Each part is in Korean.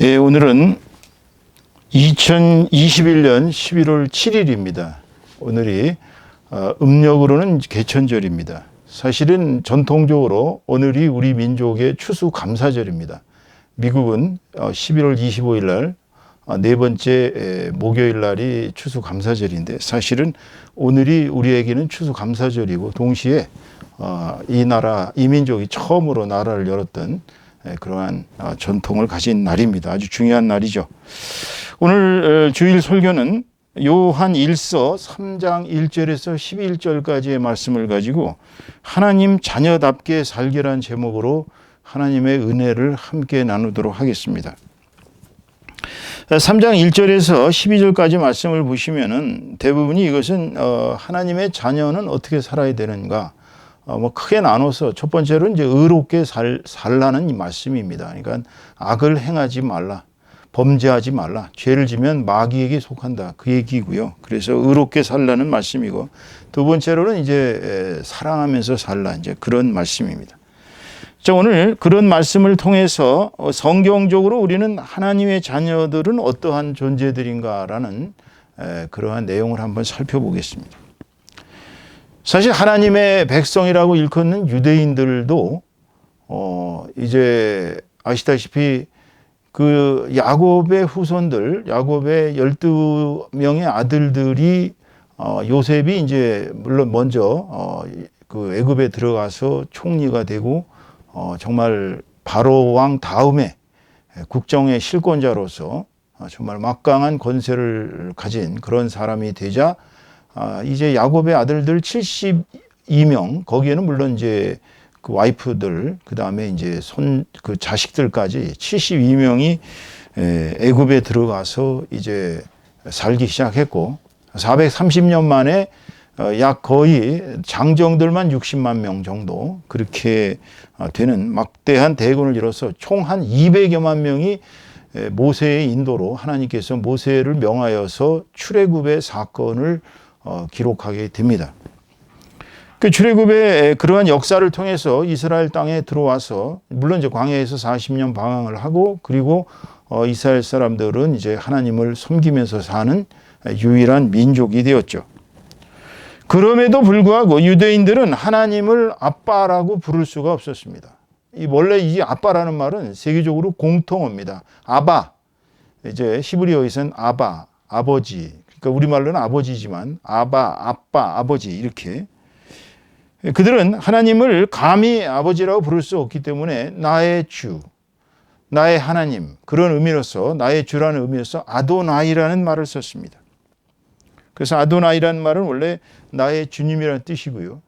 예, 오늘은 2021년 11월 7일입니다. 오늘이 어, 음력으로는 개천절입니다. 사실은 전통적으로 오늘이 우리 민족의 추수 감사절입니다. 미국은 어, 11월 25일 날 어, 네 번째 에, 목요일 날이 추수 감사절인데 사실은 오늘이 우리에게는 추수 감사절이고 동시에 어, 이 나라 이 민족이 처음으로 나라를 열었던 에, 그러한 어, 전통을 가진 날입니다. 아주 중요한 날이죠. 오늘 어, 주일 설교는 요한 1서 3장 1절에서 11절까지의 말씀을 가지고 하나님 자녀답게 살기란 제목으로 하나님의 은혜를 함께 나누도록 하겠습니다. 3장 1절에서 12절까지 말씀을 보시면은 대부분이 이것은 어, 하나님의 자녀는 어떻게 살아야 되는가 어, 뭐 크게 나눠서 첫 번째로 이제 의롭게 살, 살라는 이 말씀입니다. 그러니까 악을 행하지 말라. 범죄하지 말라. 죄를 지면 마귀에게 속한다. 그 얘기고요. 그래서 의롭게 살라는 말씀이고 두 번째로는 이제 에, 사랑하면서 살라. 이제 그런 말씀입니다. 자, 오늘 그런 말씀을 통해서 어, 성경적으로 우리는 하나님의 자녀들은 어떠한 존재들인가라는 에, 그러한 내용을 한번 살펴보겠습니다. 사실 하나님의 백성이라고 일컫는 유대인들도 어 이제 아시다시피 그 야곱의 후손들, 야곱의 12명의 아들들이 어 요셉이 이제 물론 먼저 어그 애굽에 들어가서 총리가 되고 어 정말 바로 왕 다음에 국정의 실권자로서 정말 막강한 권세를 가진 그런 사람이 되자 아, 이제 야곱의 아들들 72명 거기에는 물론 이제 그 와이프들 그 다음에 이제 손 그 자식들까지 72명이 애굽에 들어가서 이제 살기 시작했고 430년 만에 어, 약 거의 장정들만 60만 명 정도 그렇게 어, 되는 막대한 대군을 이뤄서 총 한 200여만 명이 모세의 인도로 하나님께서 모세를 명하여서 출애굽의 사건을 어, 기록하게 됩니다. 그 출애굽의 그러한 역사를 통해서 이스라엘 땅에 들어와서 물론 이제 광야에서 40년 방황을 하고 그리고 어, 이스라엘 사람들은 이제 하나님을 섬기면서 사는 유일한 민족이 되었죠. 그럼에도 불구하고 유대인들은 하나님을 아빠라고 부를 수가 없었습니다. 이 원래 이 아빠라는 말은 세계적으로 공통어입니다. 아바 이제 히브리어에서는 아바 아버지 그러니까 우리말로는 아버지지만 아바, 아빠, 아버지 이렇게 그들은 하나님을 감히 아버지라고 부를 수 없기 때문에 나의 주, 나의 하나님 그런 의미로서 나의 주라는 의미로서 아도나이라는 말을 썼습니다. 그래서 아도나이라는 말은 원래 나의 주님이라는 뜻이고요.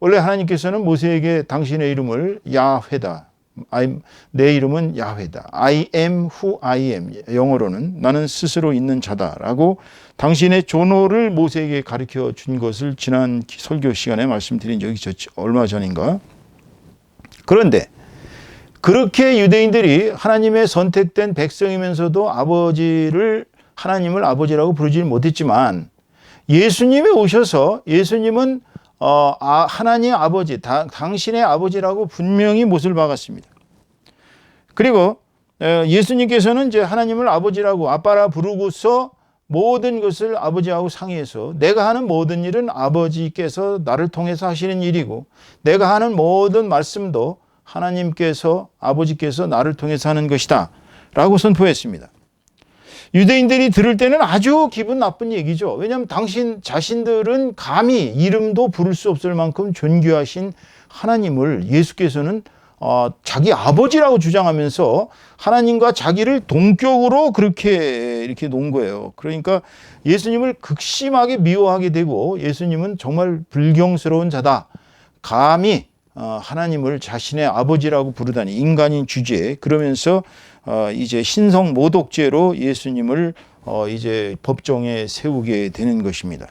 원래 하나님께서는 모세에게 당신의 이름을 야훼다. 내 이름은 야훼다. I am who I am. 영어로는 나는 스스로 있는 자다라고 당신의 존호를 모세에게 가르쳐 준 것을 지난 설교 시간에 말씀드린 적이 있었죠. 얼마 전인가. 그런데 그렇게 유대인들이 하나님의 선택된 백성이면서도 아버지를 하나님을 아버지라고 부르지 못했지만 예수님이 오셔서 예수님은 어, 아, 하나님 아버지, 다, 당신의 아버지라고 분명히 못을 박았습니다. 그리고 예수님께서는 이제 하나님을 아버지라고 아빠라 부르고서 모든 것을 아버지하고 상의해서 내가 하는 모든 일은 아버지께서 나를 통해서 하시는 일이고 내가 하는 모든 말씀도 하나님께서 아버지께서 나를 통해서 하는 것이다. 라고 선포했습니다. 유대인들이 들을 때는 아주 기분 나쁜 얘기죠. 왜냐하면 당신 자신들은 감히 이름도 부를 수 없을 만큼 존귀하신 하나님을 예수께서는 어, 자기 아버지라고 주장하면서 하나님과 자기를 동격으로 그렇게 이렇게 놓은 거예요. 그러니까 예수님을 극심하게 미워하게 되고 예수님은 정말 불경스러운 자다. 감히 어, 하나님을 자신의 아버지라고 부르다니 인간인 주제에 그러면서 어, 이제 신성 모독죄로 예수님을 어, 이제 법정에 세우게 되는 것입니다.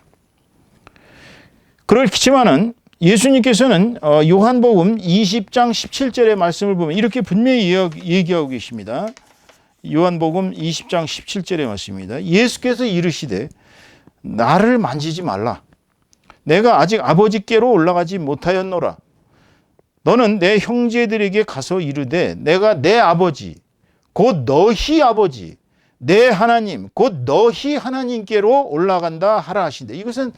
그렇지만은 예수님께서는 어, 요한복음 20장 17절의 말씀을 보면 이렇게 분명히 얘기하고 계십니다. 요한복음 20장 17절의 말씀입니다. 예수께서 이르시되 나를 만지지 말라. 내가 아직 아버지께로 올라가지 못하였노라. 너는 내 형제들에게 가서 이르되 내가 내 아버지 곧 너희 아버지 내 하나님 곧 너희 하나님께로 올라간다 하라 하신대. 이것은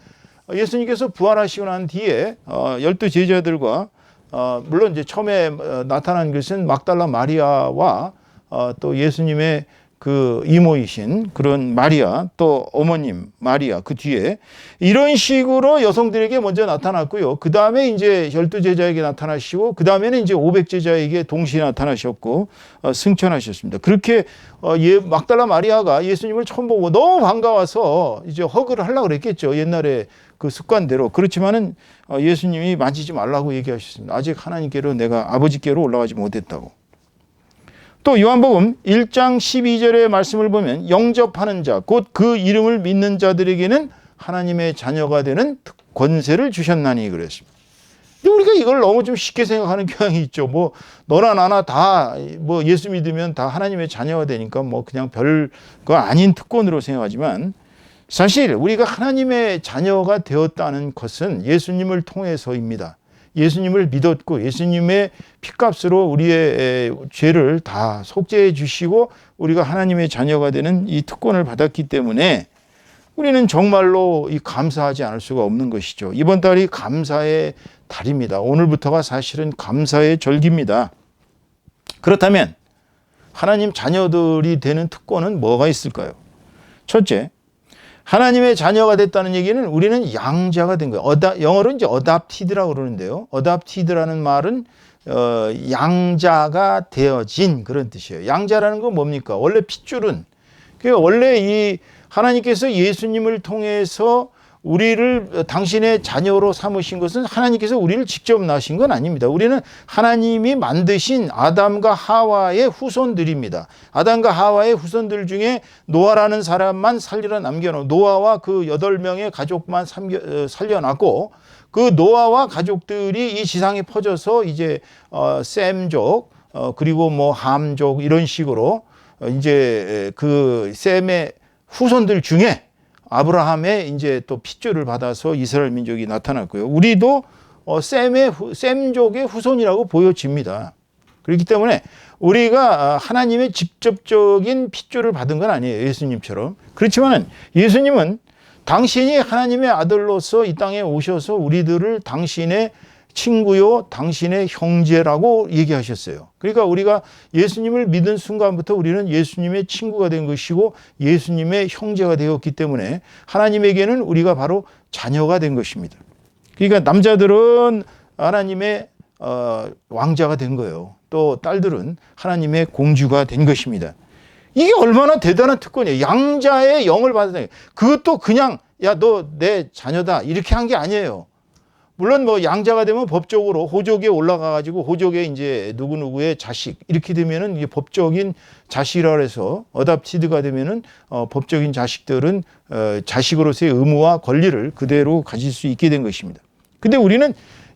예수님께서 부활하시고 난 뒤에 어, 열두 제자들과 어, 물론 이제 처음에 어, 나타난 것은 막달라 마리아와 어, 또 예수님의 그 이모이신 그런 마리아 또 어머님 마리아 그 뒤에 이런 식으로 여성들에게 먼저 나타났고요. 그 다음에 이제 열두 제자에게 나타나시고 그 다음에는 이제 오백 제자에게 동시에 나타나셨고 어, 승천하셨습니다. 그렇게 어, 예, 막달라 마리아가 예수님을 처음 보고 너무 반가워서 이제 허그를 하려고 그랬겠죠. 옛날에 그 습관대로 그렇지만은 어, 예수님이 만지지 말라고 얘기하셨습니다. 아직 하나님께로 내가 아버지께로 올라가지 못했다고. 또 요한복음 1장 12절의 말씀을 보면 영접하는 자, 곧 그 이름을 믿는 자들에게는 하나님의 자녀가 되는 권세를 주셨나니 그랬습니다. 근데 우리가 이걸 너무 좀 쉽게 생각하는 경향이 있죠. 뭐 너나 나나 다 뭐 예수 믿으면 다 하나님의 자녀가 되니까 뭐 그냥 별 거 아닌 특권으로 생각하지만 사실 우리가 하나님의 자녀가 되었다는 것은 예수님을 통해서입니다. 예수님을 믿었고 예수님의 피값으로 우리의 죄를 다 속죄해 주시고 우리가 하나님의 자녀가 되는 이 특권을 받았기 때문에 우리는 정말로 이 감사하지 않을 수가 없는 것이죠. 이번 달이 감사의 달입니다. 오늘부터가 사실은 감사의 절기입니다. 그렇다면 하나님 자녀들이 되는 특권은 뭐가 있을까요? 첫째, 하나님의 자녀가 됐다는 얘기는 우리는 양자가 된 거예요. 어다, 영어로 이제 adopted라고 그러는데요. adopted라는 말은 어, 양자가 되어진 그런 뜻이에요. 양자라는 건 뭡니까? 원래 핏줄은 그 원래 이 하나님께서 예수님을 통해서 우리를 당신의 자녀로 삼으신 것은 하나님께서 우리를 직접 낳으신 건 아닙니다. 우리는 하나님이 만드신 아담과 하와의 후손들입니다. 아담과 하와의 후손들 중에 노아라는 사람만 살리라 남겨놓은 노아와 그 여덟 명의 가족만 어, 살려놨고 그 노아와 가족들이 이 지상에 퍼져서 이제 어, 셈족 어, 그리고 뭐 함족 이런 식으로 어, 이제 그 셈의 후손들 중에 아브라함의 이제 또 핏줄을 받아서 이스라엘 민족이 나타났고요. 우리도 어, 셈의 셈족의 후손이라고 보여집니다. 그렇기 때문에 우리가 아, 하나님의 직접적인 핏줄을 받은 건 아니에요. 예수님처럼. 그렇지만 예수님은 당신이 하나님의 아들로서 이 땅에 오셔서 우리들을 당신의 친구요, 당신의 형제라고 얘기하셨어요. 그러니까 우리가 예수님을 믿은 순간부터 우리는 예수님의 친구가 된 것이고 예수님의 형제가 되었기 때문에 하나님에게는 우리가 바로 자녀가 된 것입니다. 그러니까 남자들은 하나님의 어, 왕자가 된 거예요. 또 딸들은 하나님의 공주가 된 것입니다. 이게 얼마나 대단한 특권이에요. 양자의 영을 받았다. 그것도 그냥 야 너 내 자녀다 이렇게 한 게 아니에요. 물론 뭐 양자가 되면 법적으로 호족에 올라가 가지고 호족에 이제 누구 누구의 자식 이렇게 되면은 이게 법적인 자식이라 해서 어답티드가 되면은 어 법적인 자식들은 어 자식으로서의 의무와 권리를 그대로 가질 수 있게 된 것입니다. 근데 우리는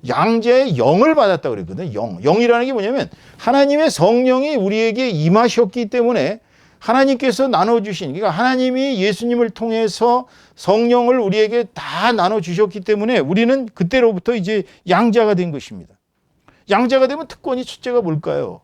양자의 영을 받았다 그랬거든요. 영. 영이라는 게 뭐냐면 하나님의 성령이 우리에게 임하셨기 때문에 하나님께서 나눠주신, 그러니까 하나님이 예수님을 통해서 성령을 우리에게 다 나눠주셨기 때문에 우리는 그때로부터 이제 양자가 된 것입니다. 양자가 되면 특권이 첫째가 뭘까요?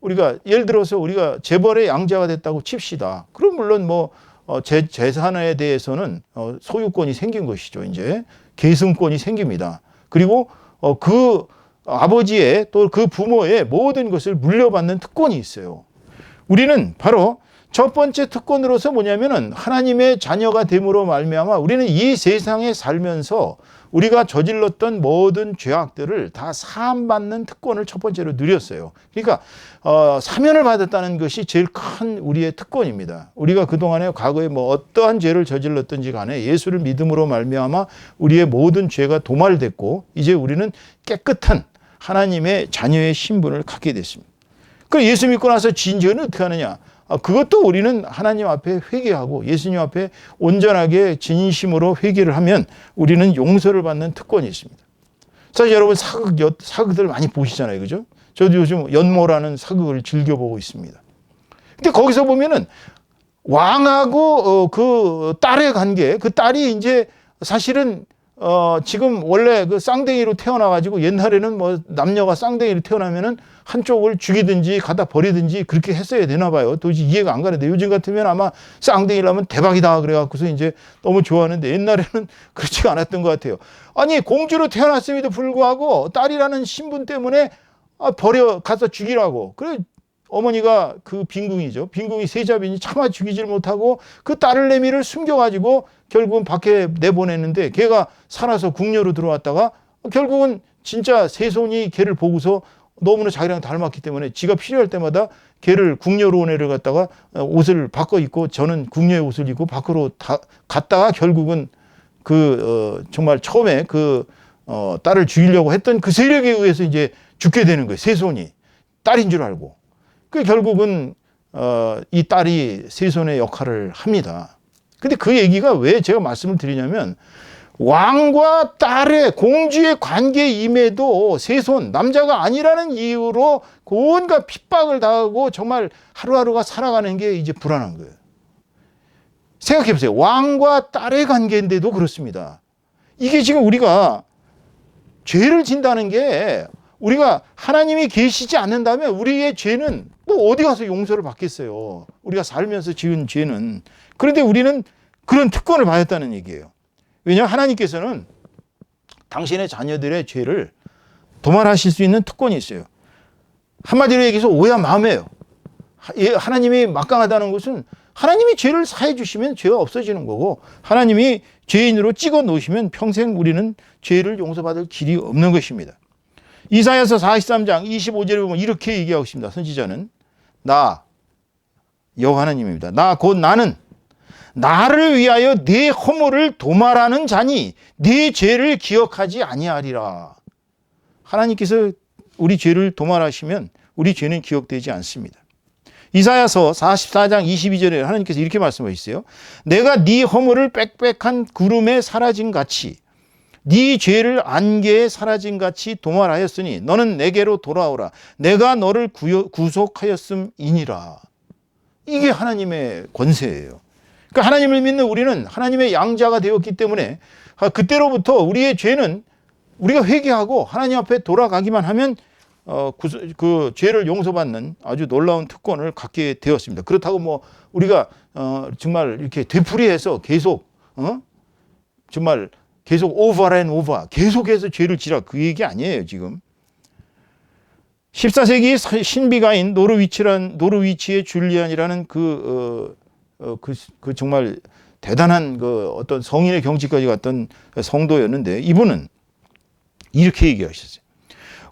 우리가 예를 들어서 우리가 재벌의 양자가 됐다고 칩시다. 그럼 물론 뭐 어, 재, 재산에 대해서는 어, 소유권이 생긴 것이죠. 이제 계승권이 생깁니다. 그리고 어, 그 아버지의 또 그 부모의 모든 것을 물려받는 특권이 있어요. 우리는 바로 첫 번째 특권으로서 뭐냐면은 하나님의 자녀가 됨으로 말미암아 우리는 이 세상에 살면서 우리가 저질렀던 모든 죄악들을 다 사함받는 특권을 첫 번째로 누렸어요. 그러니까 어, 사면을 받았다는 것이 제일 큰 우리의 특권입니다. 우리가 그 동안에 과거에 뭐 어떠한 죄를 저질렀든지 간에 예수를 믿음으로 말미암아 우리의 모든 죄가 도말됐고 이제 우리는 깨끗한 하나님의 자녀의 신분을 갖게 됐습니다. 그 예수 믿고 나서 진죄는 어떻게 하느냐? 아, 그것도 우리는 하나님 앞에 회개하고 예수님 앞에 온전하게 진심으로 회개를 하면 우리는 용서를 받는 특권이 있습니다. 사실 여러분 사극, 사극들 많이 보시잖아요. 그죠? 저도 요즘 연모라는 사극을 즐겨보고 있습니다. 근데 거기서 보면은 왕하고 어, 그 딸의 관계, 그 딸이 이제 사실은 어, 지금 원래 그 쌍둥이로 태어나가지고 옛날에는 뭐 남녀가 쌍둥이로 태어나면은 한쪽을 죽이든지 갖다 버리든지 그렇게 했어야 되나 봐요. 도저히 이해가 안 가는데 요즘 같으면 아마 쌍둥이라면 대박이다 그래갖고서 이제 너무 좋아하는데 옛날에는 그렇지가 않았던 것 같아요. 아니 공주로 태어났음에도 불구하고 딸이라는 신분 때문에 아, 버려 가서 죽이라고. 그래 어머니가 그 빈궁이죠. 빈궁이 세자빈이 차마 죽이질 못하고 그 딸을 내미를 숨겨가지고 결국은 밖에 내보냈는데 걔가 살아서 궁녀로 들어왔다가 결국은 진짜 세손이 걔를 보고서 너무나 자기랑 닮았기 때문에 지가 필요할 때마다 걔를 궁녀로 내려갔다가 옷을 바꿔 입고 저는 궁녀의 옷을 입고 밖으로 다 갔다가 결국은 그 어, 정말 처음에 그 어, 딸을 죽이려고 했던 그 세력에 의해서 이제 죽게 되는 거예요. 세손이 딸인 줄 알고. 그 결국은 어, 이 딸이 세손의 역할을 합니다. 근데 그 얘기가 왜 제가 말씀을 드리냐면 왕과 딸의 공주의 관계임에도 세손 남자가 아니라는 이유로 온갖 핍박을 당하고 정말 하루하루가 살아가는 게 이제 불안한 거예요. 생각해 보세요. 왕과 딸의 관계인데도 그렇습니다. 이게 지금 우리가 죄를 진다는 게 우리가 하나님이 계시지 않는다면 우리의 죄는 뭐 어디 가서 용서를 받겠어요. 우리가 살면서 지은 죄는. 그런데 우리는 그런 특권을 받았다는 얘기예요. 왜냐하면 하나님께서는 당신의 자녀들의 죄를 도말하실 수 있는 특권이 있어요. 한마디로 얘기해서 오야 마음이에요. 하나님이 막강하다는 것은 하나님이 죄를 사해 주시면 죄가 없어지는 거고 하나님이 죄인으로 찍어 놓으시면 평생 우리는 죄를 용서받을 길이 없는 것입니다. 이사야서 43장 25절에 보면 이렇게 얘기하고 있습니다. 선지자는 나 여호와 하나님입니다. 나 곧 나는 나를 위하여 네 허물을 도말하는 자니 네 죄를 기억하지 아니하리라. 하나님께서 우리 죄를 도말하시면 우리 죄는 기억되지 않습니다. 이사야서 44장 22절에 하나님께서 이렇게 말씀하셨어요. 내가 네 허물을 빽빽한 구름에 사라진 같이 네 죄를 안개에 사라진 같이 도말하였으니 너는 내게로 돌아오라. 내가 너를 구속하였음이니라. 이게 하나님의 권세예요. 그러니까 하나님을 믿는 우리는 하나님의 양자가 되었기 때문에 그때로부터 우리의 죄는 우리가 회개하고 하나님 앞에 돌아가기만 하면 어, 그, 그 죄를 용서받는 아주 놀라운 특권을 갖게 되었습니다. 그렇다고 뭐 우리가 어, 정말 이렇게 되풀이해서 계속 어? 정말 계속 오버 앤 오버 계속해서 죄를 지라 그 얘기 아니에요 지금. 14세기 신비가인 노르위치란 노르위치의 줄리안이라는 그, 어, 어, 그, 그 정말 대단한 그 어떤 성인의 경지까지 갔던 성도였는데 이분은 이렇게 얘기하셨어요.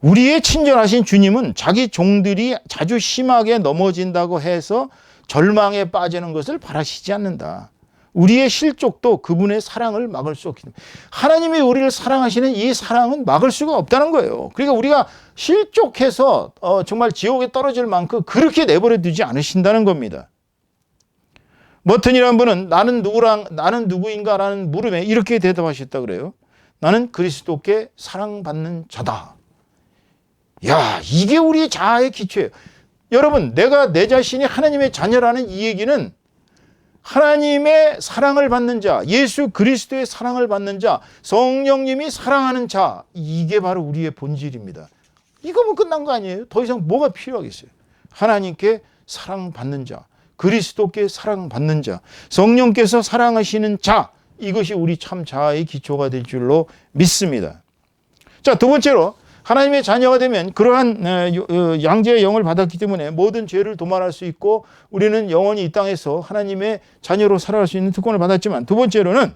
우리의 친절하신 주님은 자기 종들이 자주 심하게 넘어진다고 해서 절망에 빠지는 것을 바라시지 않는다. 우리의 실족도 그분의 사랑을 막을 수 없기 때문에 하나님이 우리를 사랑하시는 이 사랑은 막을 수가 없다는 거예요. 그러니까 우리가 실족해서 어, 정말 지옥에 떨어질 만큼 그렇게 내버려 두지 않으신다는 겁니다. 머튼이라는 분은 나는 누구랑 나는 누구인가라는 물음에 이렇게 대답하셨다 그래요. 나는 그리스도께 사랑받는 자다. 야, 이게 우리의 자아의 기초예요. 여러분, 내가 내 자신이 하나님의 자녀라는 이 얘기는 하나님의 사랑을 받는 자, 예수 그리스도의 사랑을 받는 자, 성령님이 사랑하는 자, 이게 바로 우리의 본질입니다. 이거면 끝난 거 아니에요? 더 이상 뭐가 필요하겠어요? 하나님께 사랑받는 자, 그리스도께 사랑받는 자, 성령께서 사랑하시는 자, 이것이 우리 참 자아의 기초가 될 줄로 믿습니다. 자, 두 번째로 하나님의 자녀가 되면 그러한 어, 양재의 영을 받았기 때문에 모든 죄를 도말할 수 있고 우리는 영원히 이 땅에서 하나님의 자녀로 살아갈 수 있는 특권을 받았지만 두 번째로는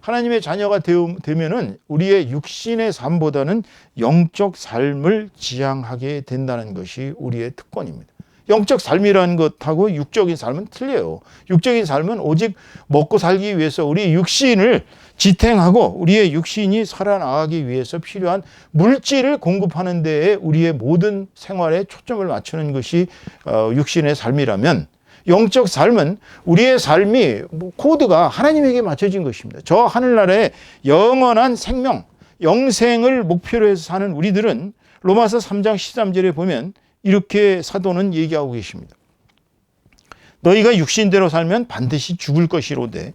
하나님의 자녀가 되면은 우리의 육신의 삶보다는 영적 삶을 지향하게 된다는 것이 우리의 특권입니다. 영적 삶이라는 것하고 육적인 삶은 틀려요. 육적인 삶은 오직 먹고 살기 위해서 우리 육신을 지탱하고 우리의 육신이 살아나가기 위해서 필요한 물질을 공급하는 데에 우리의 모든 생활에 초점을 맞추는 것이 어, 육신의 삶이라면 영적 삶은 우리의 삶이 뭐 코드가 하나님에게 맞춰진 것입니다. 저 하늘나라의 영원한 생명, 영생을 목표로 해서 사는 우리들은 로마서 3장 13절에 보면 이렇게 사도는 얘기하고 계십니다. 너희가 육신대로 살면 반드시 죽을 것이로되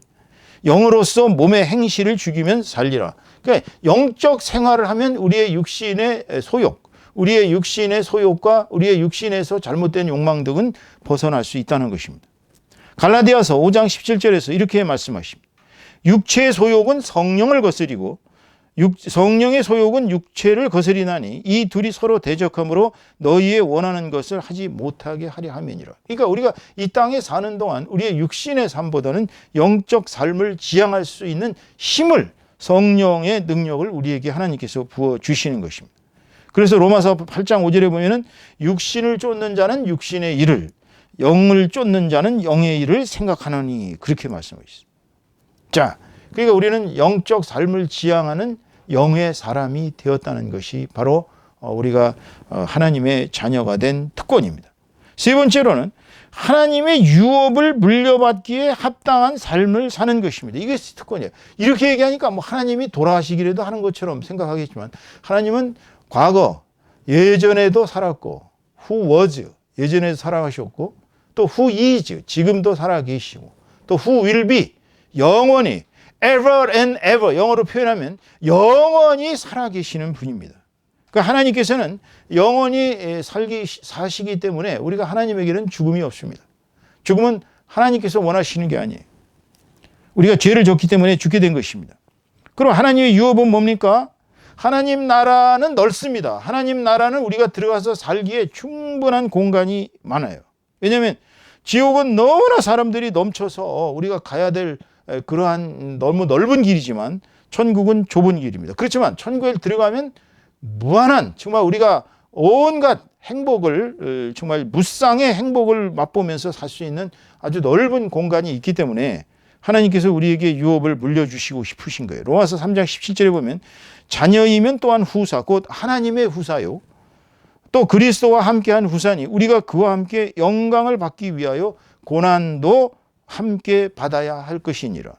영으로서 몸의 행실을 죽이면 살리라. 그러니까 영적 생활을 하면 우리의 육신의 소욕, 우리의 육신의 소욕과 우리의 육신에서 잘못된 욕망 등은 벗어날 수 있다는 것입니다. 갈라디아서 5장 17절에서 이렇게 말씀하십니다. 육체의 소욕은 성령을 거스리고 육, 성령의 소욕은 육체를 거스리나니 이 둘이 서로 대적함으로 너희의 원하는 것을 하지 못하게 하려 함이니라. 그러니까 우리가 이 땅에 사는 동안 우리의 육신의 삶보다는 영적 삶을 지향할 수 있는 힘을 성령의 능력을 우리에게 하나님께서 부어 주시는 것입니다. 그래서 로마서 8장 5절에 보면은 육신을 쫓는 자는 육신의 일을 영을 쫓는 자는 영의 일을 생각하느니 그렇게 말씀하셨습니다. 자, 그러니까 우리는 영적 삶을 지향하는 영의 사람이 되었다는 것이 바로 어, 우리가 어, 하나님의 자녀가 된 특권입니다. 세 번째로는 하나님의 유업을 물려받기에 합당한 삶을 사는 것입니다. 이게 특권이에요. 이렇게 얘기하니까 뭐 하나님이 돌아가시기라도 하는 것처럼 생각하겠지만 하나님은 과거 예전에도 살았고 who 예전에도 살아가셨고 또 who 지금도 살아계시고 또 who 영원히 ever and ever 영어로 표현하면 영원히 살아계시는 분입니다. 그러니까 하나님께서는 영원히 살기 사시기 때문에 우리가 하나님에게는 죽음이 없습니다. 죽음은 하나님께서 원하시는 게 아니에요. 우리가 죄를 졌기 때문에 죽게 된 것입니다. 그럼 하나님의 유업은 뭡니까? 하나님 나라는 넓습니다. 하나님 나라는 우리가 들어가서 살기에 충분한 공간이 많아요. 왜냐하면 지옥은 너무나 사람들이 넘쳐서 우리가 가야 될 그러한 너무 넓은 길이지만 천국은 좁은 길입니다. 그렇지만 천국에 들어가면 무한한 정말 우리가 온갖 행복을 정말 무쌍의 행복을 맛보면서 살 수 있는 아주 넓은 공간이 있기 때문에 하나님께서 우리에게 유업을 물려주시고 싶으신 거예요. 로마서 3장 17절에 보면 자녀이면 또한 후사 곧 하나님의 후사요. 또 그리스도와 함께한 후사니 우리가 그와 함께 영광을 받기 위하여 고난도 함께 받아야 할 것이니라.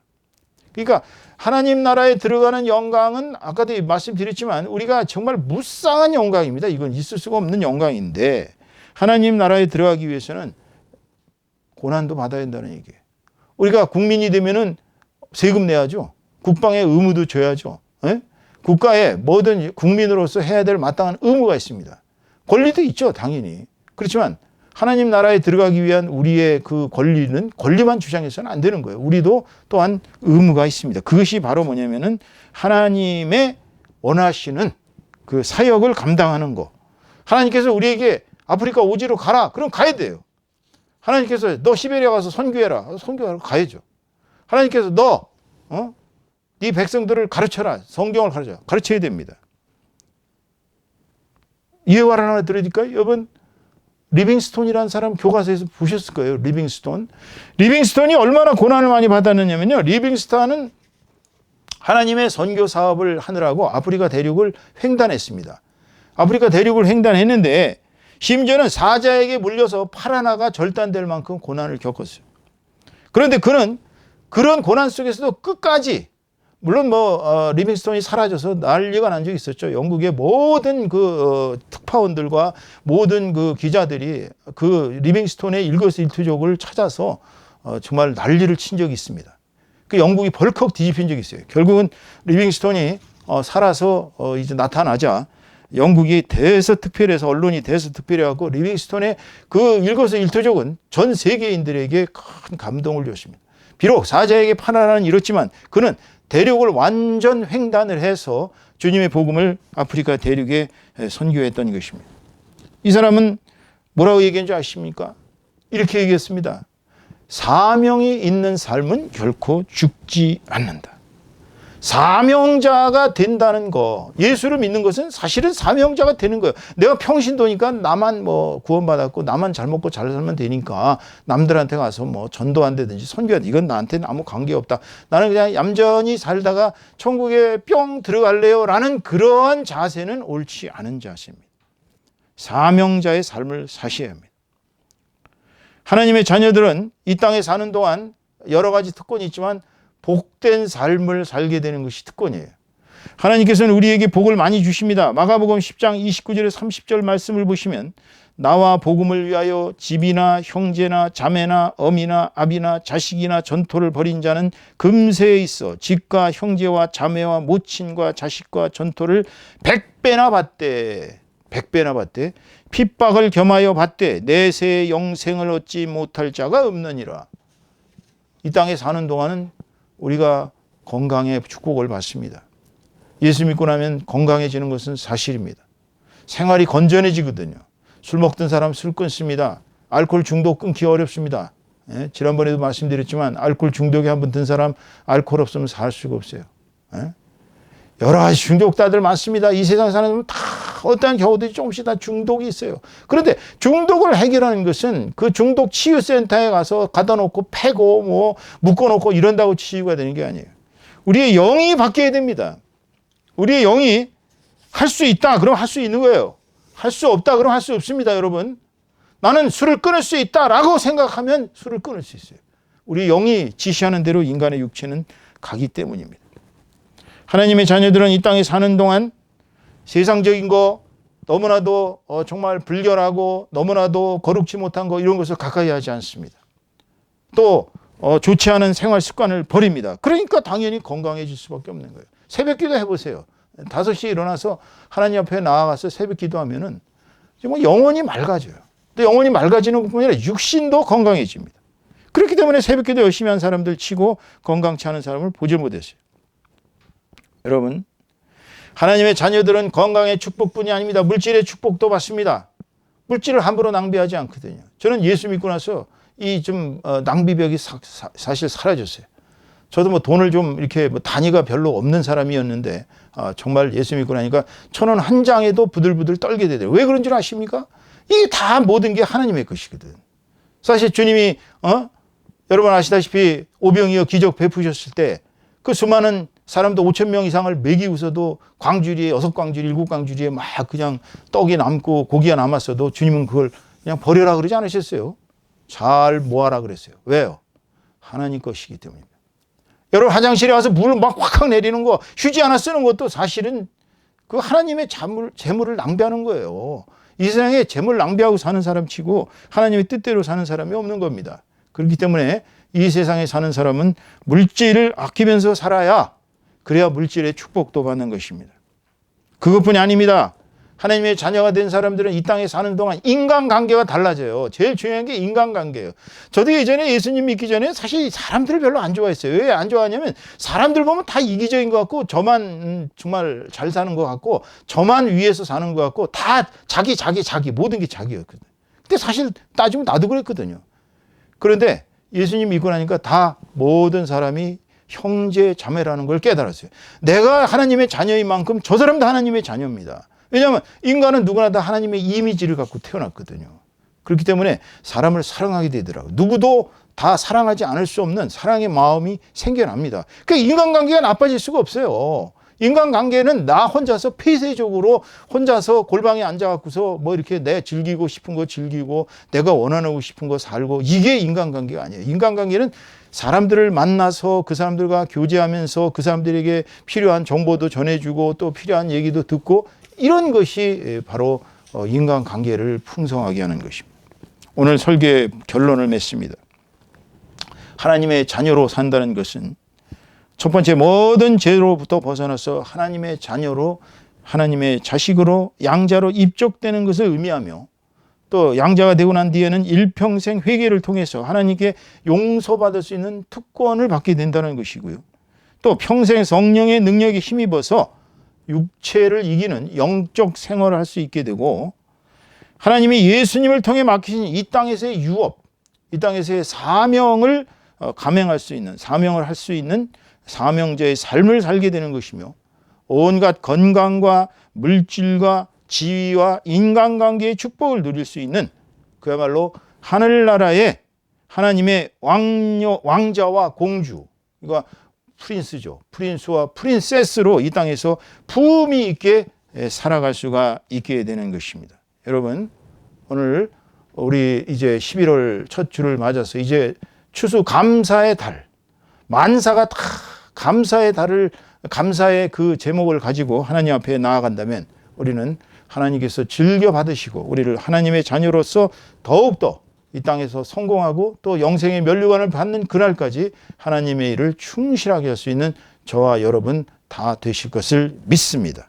그러니까 하나님 나라에 들어가는 영광은 아까도 말씀드렸지만 우리가 정말 무쌍한 영광입니다. 이건 있을 수가 없는 영광인데 하나님 나라에 들어가기 위해서는 고난도 받아야 한다는 얘기예요. 우리가 국민이 되면은 세금 내야죠. 국방의 의무도 져야죠. 에? 예? 국가에 뭐든 국민으로서 해야 될 마땅한 의무가 있습니다. 권리도 있죠, 당연히. 그렇지만 하나님 나라에 들어가기 위한 우리의 그 권리는 권리만 주장해서는 안 되는 거예요. 우리도 또한 의무가 있습니다. 그것이 바로 뭐냐면은 하나님의 원하시는 그 사역을 감당하는 거. 하나님께서 우리에게 아프리카 오지로 가라. 그럼 가야 돼요. 하나님께서 너 시베리아 가서 선교해라. 선교하러 가야죠. 하나님께서 너, 어? 네 백성들을 가르쳐라. 성경을 가르쳐. 가르쳐야 됩니다. 이해와 하나 드릴까요? 여러분, 리빙스톤이라는 사람 교과서에서 보셨을 거예요. 리빙스톤. 리빙스톤이 얼마나 고난을 많이 받았느냐면요. 리빙스톤은 하나님의 선교 사업을 하느라고 아프리카 대륙을 횡단했습니다. 아프리카 대륙을 횡단했는데 심지어는 사자에게 물려서 팔 하나가 절단될 만큼 고난을 겪었어요. 그런데 그는 그런 고난 속에서도 끝까지 물론 뭐 어, 리빙스톤이 사라져서 난리가 난 적이 있었죠. 영국의 모든 그 어, 특파원들과 모든 그 기자들이 그 리빙스톤의 일거수일투족을 찾아서 어, 정말 난리를 친 적이 있습니다. 그 영국이 벌컥 뒤집힌 적이 있어요. 결국은 리빙스톤이 어, 살아서 어, 이제 나타나자 영국이 대서특별해서 언론이 대서특별해갖고 리빙스톤의 그 일거수일투족은 전 세계인들에게 큰 감동을 줬습니다. 비록 사자에게 파나라는 이렇지만 그는 대륙을 완전 횡단을 해서 주님의 복음을 아프리카 대륙에 선교했던 것입니다. 이 사람은 뭐라고 얘기한 줄 아십니까? 이렇게 얘기했습니다. 사명이 있는 삶은 결코 죽지 않는다. 사명자가 된다는 거. 예수를 믿는 것은 사실은 사명자가 되는 거예요. 내가 평신도니까 나만 뭐 구원받았고 나만 잘 먹고 잘 살면 되니까 남들한테 가서 뭐 전도한다든지 선교한다. 이건 나한테는 아무 관계없다. 나는 그냥 얌전히 살다가 천국에 뿅 들어갈래요. 라는 그런 자세는 옳지 않은 자세입니다. 사명자의 삶을 사셔야 합니다. 하나님의 자녀들은 이 땅에 사는 동안 여러 가지 특권이 있지만 복된 삶을 살게 되는 것이 특권이에요. 하나님께서는 우리에게 복을 많이 주십니다. 마가복음 10장 29절에 30절 말씀을 보시면 나와 복음을 위하여 집이나 형제나 자매나 어미나 아비나 자식이나 전토를 벌인 자는 금세에 있어 집과 형제와 자매와 모친과 자식과 전토를 백배나 받되 백배나 받되 핍박을 겸하여 받되 내세의 영생을 얻지 못할 자가 없느니라. 이 땅에 사는 동안은 우리가 건강의 축복을 받습니다. 예수 믿고 나면 건강해지는 것은 사실입니다. 생활이 건전해지거든요. 술 먹던 사람 술 끊습니다. 알코올 중독 끊기 어렵습니다. 예? 지난번에도 말씀드렸지만 알코올 중독에 한 번 든 사람 알코올 없으면 살 수가 없어요. 예? 여러 가지 중독자들 많습니다. 이 세상 사는 다 어떠한 경우들이 조금씩 다 중독이 있어요. 그런데 중독을 해결하는 것은 그 중독 치유센터에 가서 가다 놓고 패고 뭐 묶어 놓고 이런다고 치유가 되는 게 아니에요. 우리의 영이 바뀌어야 됩니다. 우리의 영이 할 수 있다. 그럼 할 수 있는 거예요. 할 수 없다. 그럼 할 수 없습니다, 여러분. 나는 술을 끊을 수 있다라고 생각하면 술을 끊을 수 있어요. 우리 영이 지시하는 대로 인간의 육체는 가기 때문입니다. 하나님의 자녀들은 이 땅에 사는 동안 세상적인 거 너무나도 어, 정말 불결하고 너무나도 거룩지 못한 거 이런 것을 가까이 하지 않습니다. 또 어, 좋지 않은 생활 습관을 버립니다. 그러니까 당연히 건강해질 수밖에 없는 거예요. 새벽 기도 해보세요. 5시에 일어나서 하나님 앞에 나아가서 새벽 기도하면은 정말 영혼이 맑아져요. 또 영혼이 맑아지는 것뿐 아니라 육신도 건강해집니다. 그렇기 때문에 새벽 기도 열심히 한 사람들 치고 건강치 않은 사람을 보질 못했어요. 여러분, 하나님의 자녀들은 건강의 축복뿐이 아닙니다. 물질의 축복도 받습니다. 물질을 함부로 낭비하지 않거든요. 저는 예수 믿고 나서 이좀 어, 낭비벽이 사, 사, 실 사라졌어요. 저도 뭐 돈을 좀 이렇게 뭐 단위가 별로 없는 사람이었는데 어, 정말 예수 믿고 나니까 천 원 한 장에도 부들부들 떨게 되더라고요. 왜 그런 줄 아십니까? 이게 다 모든 게 하나님의 것이거든. 사실 주님이 어? 여러분 아시다시피 오병이어 기적 베푸셨을 때 그 수많은 사람도 5천 명 이상을 먹이고서도 광주리에 여섯 광주리 일곱 광주리에 막 그냥 떡이 남고 고기가 남았어도 주님은 그걸 그냥 버려라 그러지 않으셨어요. 잘 모아라 그랬어요. 왜요? 하나님 것이기 때문입니다. 여러분 화장실에 와서 물을 막 확확 내리는 거 휴지 하나 쓰는 것도 사실은 그 하나님의 재물, 재물을 낭비하는 거예요. 이 세상에 재물 낭비하고 사는 사람 치고 하나님의 뜻대로 사는 사람이 없는 겁니다. 그렇기 때문에 이 세상에 사는 사람은 물질을 아끼면서 살아야 그래야 물질의 축복도 받는 것입니다. 그것뿐이 아닙니다. 하나님의 자녀가 된 사람들은 이 땅에 사는 동안 인간관계가 달라져요. 제일 중요한 게 인간관계예요. 저도 예전에 예수님 믿기 전에 사실 사람들을 별로 안 좋아했어요. 왜 안 좋아하냐면 사람들 보면 다 이기적인 것 같고 저만 음, 정말 잘 사는 것 같고 저만 위에서 사는 것 같고 다 자기 자기 자기 모든 게 자기였거든요. 근데 사실 따지면 나도 그랬거든요. 그런데 예수님 믿고 나니까 다 모든 사람이 형제 자매라는 걸 깨달았어요. 내가 하나님의 자녀인 만큼 저 사람도 하나님의 자녀입니다. 왜냐하면 인간은 누구나 다 하나님의 이미지를 갖고 태어났거든요. 그렇기 때문에 사람을 사랑하게 되더라고요. 누구도 다 사랑하지 않을 수 없는 사랑의 마음이 생겨납니다. 그러니까 인간관계가 나빠질 수가 없어요. 인간관계는 나 혼자서 폐쇄적으로 혼자서 골방에 앉아갖고서 뭐 이렇게 내 즐기고 싶은 거 즐기고 내가 원하고 싶은 거 살고 이게 인간관계가 아니에요. 인간관계는 사람들을 만나서 그 사람들과 교제하면서 그 사람들에게 필요한 정보도 전해주고 또 필요한 얘기도 듣고 이런 것이 바로 어, 인간 관계를 풍성하게 하는 것입니다. 오늘 설계 결론을 맺습니다. 하나님의 자녀로 산다는 것은 첫 번째 모든 죄로부터 벗어나서 하나님의 자녀로 하나님의 자식으로 양자로 입적되는 것을 의미하며 또 양자가 되고 난 뒤에는 일평생 회개를 통해서 하나님께 용서받을 수 있는 특권을 받게 된다는 것이고요. 또 평생 성령의 능력에 힘입어서 육체를 이기는 영적 생활을 할 수 있게 되고 하나님이 예수님을 통해 맡기신 이 땅에서의 유업, 이 땅에서의 사명을 어, 감행할 수 있는 사명을 할 수 있는 사명자의 삶을 살게 되는 것이며 온갖 건강과 물질과 지위와 인간관계의 축복을 누릴 수 있는 그야말로 하늘나라의 하나님의 왕녀, 왕자와 공주, 그러니까 프린스죠. 프린스와 프린세스로 이 땅에서 부음이 있게 살아갈 수가 있게 되는 것입니다. 여러분, 오늘 우리 이제 11월 첫 주를 맞아서 이제 추수 감사의 달, 만사가 다 감사의 달을 감사의 그 제목을 가지고 하나님 앞에 나아간다면 우리는 하나님께서 즐겨 받으시고 우리를 하나님의 자녀로서 더욱더 이 땅에서 성공하고 또 영생의 면류관을 받는 그날까지 하나님의 일을 충실하게 할 수 있는 저와 여러분 다 되실 것을 믿습니다.